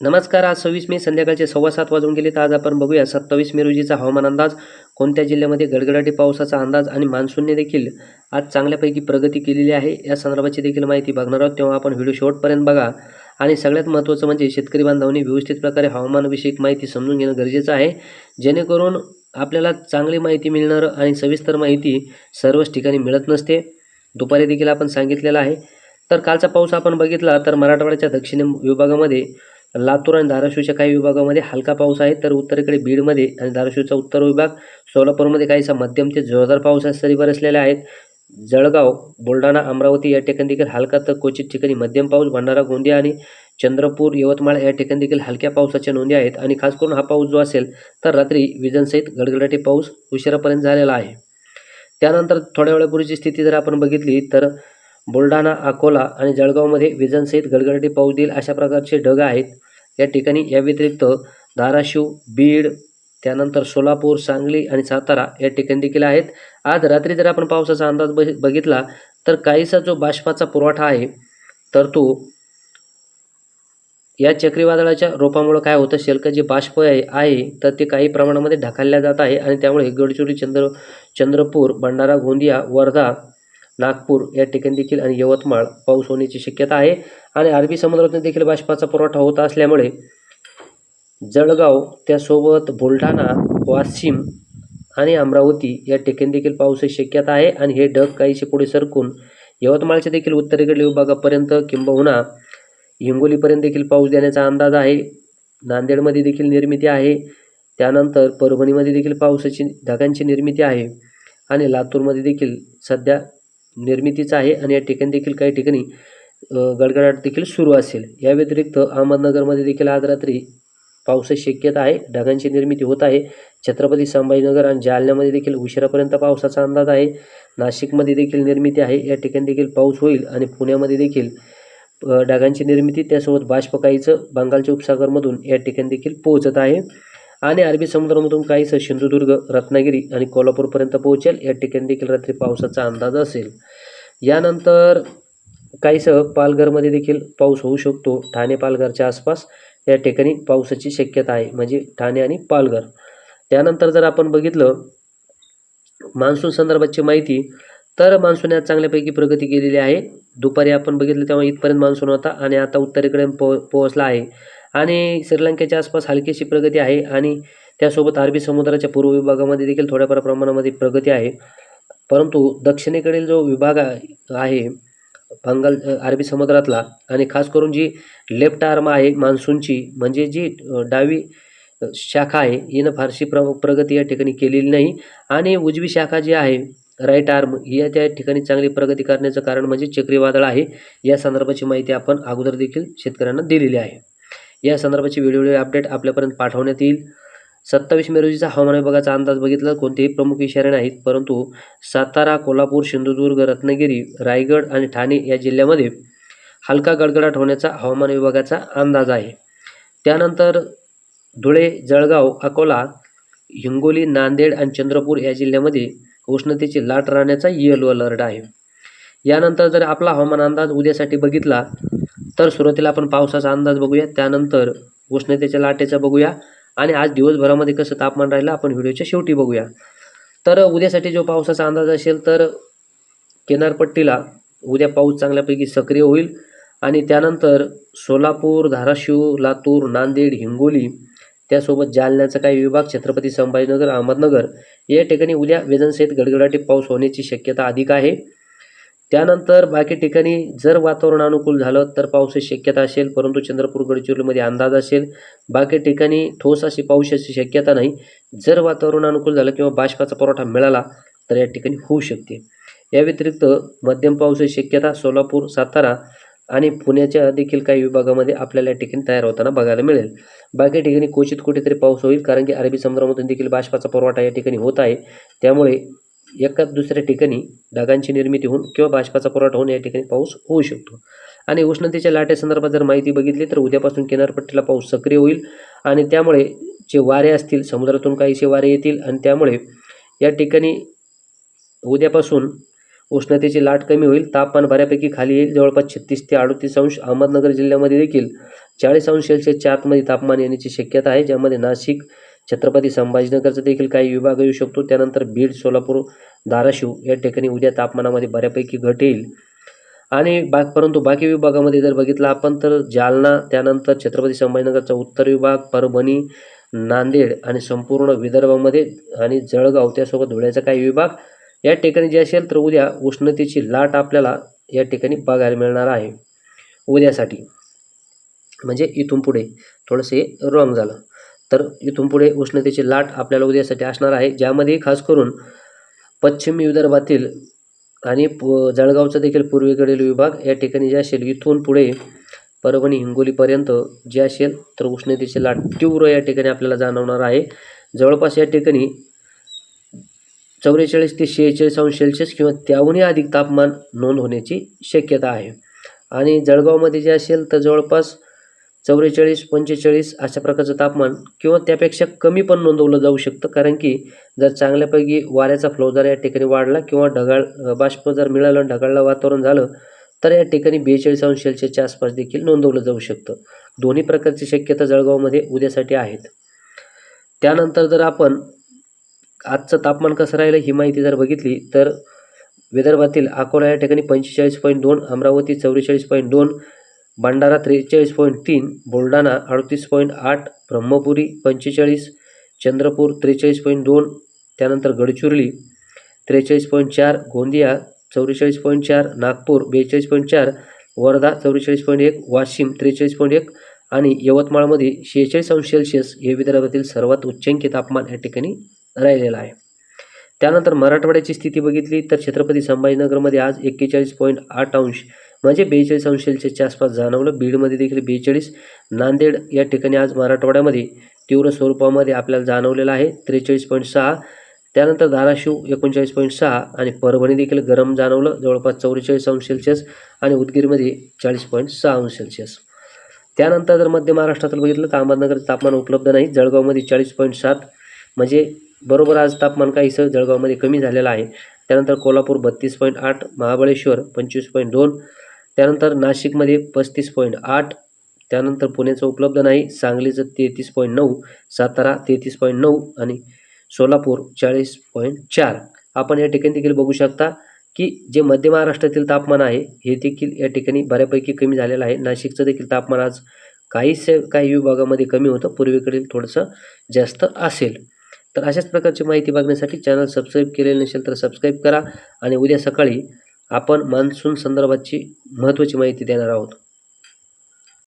नमस्कार आज सव्वीस मे संध्याकाळचे सव्वा सात वाजून गेले तर आज आपण बघूया सत्तावीस मे रोजीचा हवामान अंदाज कोणत्या जिल्ह्यामध्ये गडगडाटी पावसाचा अंदाज आणि मान्सूनने देखील आज चांगल्यापैकी प्रगती केलेली आहे या संदर्भाची देखील माहिती बघणार आहोत. तेव्हा आपण व्हिडिओ शेवटपर्यंत बघा. आणि सगळ्यात महत्त्वाचं म्हणजे शेतकरी बांधवांनी व्यवस्थित प्रकारे हवामानविषयक माहिती समजून घेणं गरजेचं आहे. जेणेकरून आपल्याला चांगली माहिती मिळणार आणि सविस्तर माहिती सर्वच ठिकाणी मिळत नसते. दुपारी देखील आपण सांगितलेलं आहे. तर कालचा पाऊस आपण बघितला तर मराठवाड्याच्या दक्षिण विभागामध्ये लातूर आणि धाराशिवच्या काही विभागामध्ये हलका पाऊस आहे तर उत्तरेकडे बीडमध्ये आणि धाराशिवचा उत्तर विभाग सोलापूरमध्ये काहीसा मध्यम ते जोरदार पावसाचे सरी बरसलेले आहेत जळगाव बुलढाणा अमरावती या ठिकाणी देखील हलका तर क्वचित ठिकाणी मध्यम पाऊस भंडारा गोंदिया आणि चंद्रपूर यवतमाळ या ठिकाणी देखील हलक्या पावसाच्या नोंदी आहेत. आणि खास करून हा पाऊस जो असेल तर रात्री विजांसहित गडगडाटी पाऊस उशिरापर्यंत झालेला आहे. त्यानंतर थोड्या वेळापूर्वीची स्थिती जर आपण बघितली तर बुलढाणा अकोला आणि जळगावमध्ये विजांसहित गडगडाटी पाऊस देईल अशा प्रकारचे ढग आहेत. या ठिकाणी या व्यतिरिक्त धाराशिव बीड त्यानंतर सोलापूर सांगली आणि सातारा या ठिकाणी देखील आहेत. आज रात्री जर आपण पावसाचा अंदाज बघ बघितला तर काहीसा जो बाष्पाचा पुरवठा आहे तर तो या चक्रीवादळाच्या रोपामुळं काय होतं? असेल का जे बाष्प आहे आहे तर ते काही प्रमाणामध्ये ढकलल्या जात आहे आणि त्यामुळे गडचिरोली चंद्र चंद्रपूर भंडारा गोंदिया वर्धा नागपूर या ठिकाणी देखील आणि यवतमाळ पाऊस होण्याची शक्यता आहे. आणि अरबी समुद्रातून देखील बाष्पाचा पुरवठा होत असल्यामुळे जळगाव त्यासोबत बुलढाणा वाशिम आणि अमरावती या ठिकाणी देखील पावसाची शक्यता आहे. आणि हे ढग काहीसे पुढे सरकून यवतमाळच्या देखील उत्तरेकडील विभागापर्यंत किंबहुना हिंगोलीपर्यंत देखील पाऊस देण्याचा अंदाज आहे. नांदेडमध्ये देखील निर्मिती आहे. त्यानंतर परभणीमध्ये देखील पावसाची ढगांची निर्मिती आहे. आणि लातूरमध्ये देखील सध्या निर्मितीचं आहे. आणि या ठिकाणी देखील काही ठिकाणी गडगडाट देखील सुरू असेल. या व्यतिरिक्त अहमदनगरमध्ये देखील आज रात्री पावसाची शक्यता आहे. ढगांची निर्मिती होत आहे. छत्रपती संभाजीनगर आणि जालन्यामध्ये देखील उशिरापर्यंत पावसाचा अंदाज आहे. नाशिकमध्ये देखील निर्मिती आहे. या ठिकाणी देखील पाऊस होईल आणि पुण्यामध्ये देखील ढगांची निर्मिती त्यासोबत बाष्प काहीचं बंगालच्या उपसागरमधून या ठिकाणी देखील पोहोचत आहे. आणि अरबी समुद्रामधून काहीसं सिंधुदुर्ग रत्नागिरी आणि कोल्हापूरपर्यंत पोहोचेल. या ठिकाणी देखील रात्री पावसाचा अंदाज असेल. यानंतर काहीसह पालघरमध्ये देखील पाऊस होऊ शकतो. ठाणे पालघरच्या आसपास या ठिकाणी पावसाची शक्यता आहे म्हणजे ठाणे आणि पालघर. त्यानंतर जर आपण बघितलं मान्सून संदर्भाची माहिती तर मान्सून यात चांगल्यापैकी प्रगती केलेली आहे. दुपारी आपण बघितलं तेव्हा इथपर्यंत मान्सून होता आणि आता उत्तरेकडे पो पोहोचला आहे. आणि श्रीलंकेच्या आसपास हलकीशी प्रगती आहे आणि त्यासोबत अरबी समुद्राच्या पूर्व विभागामध्ये देखील थोड्याफार प्रमाणामध्ये प्रगती आहे. परंतु दक्षिणेकडील जो विभाग आहे बंगाल अरबी समुद्रातला आणि खास करून जी लेफ्ट आर्म आहे मान्सूनची म्हणजे जी डावी शाखा आहे हिनं फारशी प्र प्रगती या ठिकाणी केलेली नाही. आणि उजवी शाखा जी आहे राईट आर्म या त्या ठिकाणी चांगली प्रगती करण्याचं कारण म्हणजे चक्रीवादळ आहे. या संदर्भाची माहिती आपण अगोदर देखील शेतकऱ्यांना दिलेली आहे. या संदर्भाची वेळोवेळी अपडेट आपल्यापर्यंत पाठवण्यात येईल. सत्तावीस मे रोजीचा हवामान विभागाचा अंदाज बघितला कोणतेही प्रमुख इशारे नाहीत परंतु सातारा कोल्हापूर सिंधुदुर्ग रत्नागिरी रायगड आणि ठाणे या जिल्ह्यामध्ये हलका गडगडाट होण्याचा हवामान विभागाचा अंदाज आहे. त्यानंतर धुळे जळगाव अकोला हिंगोली नांदेड आणि चंद्रपूर या जिल्ह्यामध्ये उष्णतेची लाट राहण्याचा येलो अलर्ट आहे. यानंतर जर आपला हवामान अंदाज उद्यासाठी बघितला तर सुरुवातीला आपण पावसाचा अंदाज बघूया त्यानंतर उष्णतेच्या लाटेचा बघूया आणि आज दिवसभरामध्ये कसं तापमान राहिलं आपण व्हिडिओच्या शेवटी बघूया. तर उद्यासाठी जो पावसाचा अंदाज असेल तर किनारपट्टीला उद्या पाऊस चांगल्यापैकी सक्रिय होईल. आणि त्यानंतर सोलापूर धाराशिव लातूर नांदेड हिंगोली त्यासोबत जालन्याचा काही विभाग छत्रपती संभाजीनगर अहमदनगर या ठिकाणी उद्या वेदनसहित गडगडाटी पाऊस होण्याची शक्यता अधिक आहे. त्यानंतर बाकी ठिकाणी जर वातावरण अनुकूल झालं तर पावसाची शक्यता असेल परंतु चंद्रपूर गडचिरोलीमध्ये अंदाज असेल. बाकी ठिकाणी ठोस अशी पावसाची शक्यता नाही. जर वातावरण अनुकूल झालं किंवा बाष्पाचा पुरवठा मिळाला तर या ठिकाणी होऊ शकते. या व्यतिरिक्त मध्यम पावसाची शक्यता सोलापूर सातारा आणि पुण्याच्या देखील काही विभागामध्ये आपल्याला या ठिकाणी तयार होताना बघायला मिळेल. बाकी ठिकाणी क्वचित कुठेतरी पाऊस होईल कारण की अरबी समुद्रामधून देखील बाष्पाचा पुरवठा या ठिकाणी होत आहे. त्यामुळे एका दुसऱ्या ठिकाणी ढगांची निर्मिती होऊन किंवा बाष्पाचा पुरवठा होऊन या ठिकाणी पाऊस होऊ शकतो. आणि उष्णतेच्या लाटेसंदर्भात जर माहिती बघितली तर उद्यापासून किनारपट्टीला पाऊस सक्रिय होईल आणि त्यामुळे जे वारे असतील समुद्रातून काहीसे वारे येतील आणि त्यामुळे या ठिकाणी उद्यापासून उष्णतेची लाट कमी होईल. तापमान बऱ्यापैकी खाली येईल. जवळपास छत्तीस ते अडतीस अंश. अहमदनगर जिल्ह्यामध्ये देखील चाळीस अंश सेल्सिअसच्या आतमध्ये तापमान येण्याची शक्यता आहे ज्यामध्ये नाशिक छत्रपती संभाजीनगरचा देखील काही विभाग येऊ शकतो. त्यानंतर बीड सोलापूर धाराशिव या ठिकाणी उद्या तापमानामध्ये बऱ्यापैकी घट येईल. आणि बा परंतु बाकी विभागामध्ये जर बघितलं आपण तर जालना त्यानंतर छत्रपती संभाजीनगरचा उत्तर विभाग परभणी नांदेड आणि संपूर्ण विदर्भामध्ये आणि जळगाव त्यासोबत धुळ्याचा काही विभाग या ठिकाणी जे असेल तर उद्या उष्णतेची लाट आपल्याला या ठिकाणी बघायला मिळणार आहे. उद्यासाठी. म्हणजे इथून पुढे थोडंसं रॉंग झालं. तर इथून पुढे उष्णतेची लाट आपल्याला उद्यासाठी असणार आहे ज्यामध्ये खास करून पश्चिम विदर्भातील आणि प जळगावचा देखील पूर्वेकडील विभाग या ठिकाणी जे असेल इथून पुढे परभणी हिंगोलीपर्यंत जे असेल तर उष्णतेची लाट तीव्र या ठिकाणी आपल्याला जाणवणार आहे. जवळपास या ठिकाणी चौवेचाळीस ते शेहेचाळीस अंश सेल्सिअस किंवा त्याहूनही अधिक तापमान नोंद होण्याची शक्यता आहे. आणि जळगावमध्ये जे असेल तर जवळपास चौवेचाळीस पंचेचाळीस अशा प्रकारचं तापमान किंवा त्यापेक्षा कमी पण नोंदवलं जाऊ शकतं. कारण की जर चांगल्यापैकी वाऱ्याचा फ्लो जर या ठिकाणी वाढला किंवा ढगाळ बाष्प जर मिळालं ढगाळलं वातावरण झालं तर या ठिकाणी बेचाळीस अंश सेल्सिअसच्या आसपास देखील नोंदवलं जाऊ शकतं. दोन्ही प्रकारची शक्यता जळगावमध्ये उद्यासाठी आहेत. त्यानंतर जर आपण आजचं तापमान कसं राहिलं ही माहिती जर बघितली तर विदर्भातील अकोला या ठिकाणी पंचेचाळीस पॉईंट दोन अमरावती चौवेचाळीस पॉईंट दोन भंडारा त्रेचाळीस पॉईंट तीन बुलढाणा अडतीस पॉईंट आठ ब्रह्मपुरी पंचेचाळीस चंद्रपूर त्रेचाळीस पॉईंट दोन त्यानंतर गडचिरोली त्रेचाळीस पॉईंट चार गोंदिया चौवेचाळीस पॉईंट चार नागपूर बेचाळीस पॉईंट चार वर्धा चौवेचाळीस पॉईंट एक वाशिम त्रेचाळीस पॉईंट एक आणि यवतमाळमध्ये शेहेचाळीस अंश सेल्सिअस हे विदर्भातील सर्वात उच्चांकी तापमान या ठिकाणी राहिलेलं आहे. त्यानंतर मराठवाड्याची स्थिती बघितली तर छत्रपती संभाजीनगरमध्ये आज एक्केचाळीस पॉईंट आठ अंश म्हणजे बेचाळीस अंश सेल्सिअसच्या आसपास जाणवलं. बीडमध्ये देखील बेचाळीस नांदेड या ठिकाणी आज मराठवाड्यामध्ये तीव्र स्वरूपामध्ये आपल्याला जाणवलेलं आहे. त्रेचाळीस पॉईंट सहा त्यानंतर धाराशिव एकोणचाळीस पॉईंट सहा आणि परभणी देखील गरम जाणवलं. जवळपास चौवेचाळीस अंश सेल्सिअस आणि उदगीरमध्ये चाळीस पॉईंट सहा अंश सेल्सिअस त्यानंतर जर मध्य महाराष्ट्रातील बघितलं तर अहमदनगर तापमान उपलब्ध नाही. जळगावमध्ये चाळीस पॉईंट सात म्हणजे बरोबर आज तापमान काहीसं जळगावमध्ये कमी झालेलं आहे. त्यानंतर कोल्हापूर बत्तीस पॉईंट आठ महाबळेश्वर पंचवीस पॉईंट दोन त्यानंतर नाशिकमध्ये पस्तीस पॉईंट आठ त्यानंतर पुण्याचं उपलब्ध नाही सांगलीचं तेहतीस पॉईंट नऊ सातारा तेहतीस पॉईंट नऊ आणि सोलापूर चाळीस पॉईंट चार. आपण या ठिकाणी देखील बघू शकता की जे मध्य महाराष्ट्रातील तापमान आहे हे देखील या ठिकाणी बऱ्यापैकी कमी झालेलं आहे. नाशिकचं देखील तापमान आज काहीसे काही विभागामध्ये कमी होतं पूर्वेकडील थोडंसं जास्त असेल. तर अशाच प्रकारची माहिती बघण्यासाठी चॅनल सबस्क्राईब केलेलं नसेल तर सबस्क्राईब करा आणि उद्या सकाळी आपण मान्सून संदर्भाची महत्त्वाची माहिती देणार आहोत.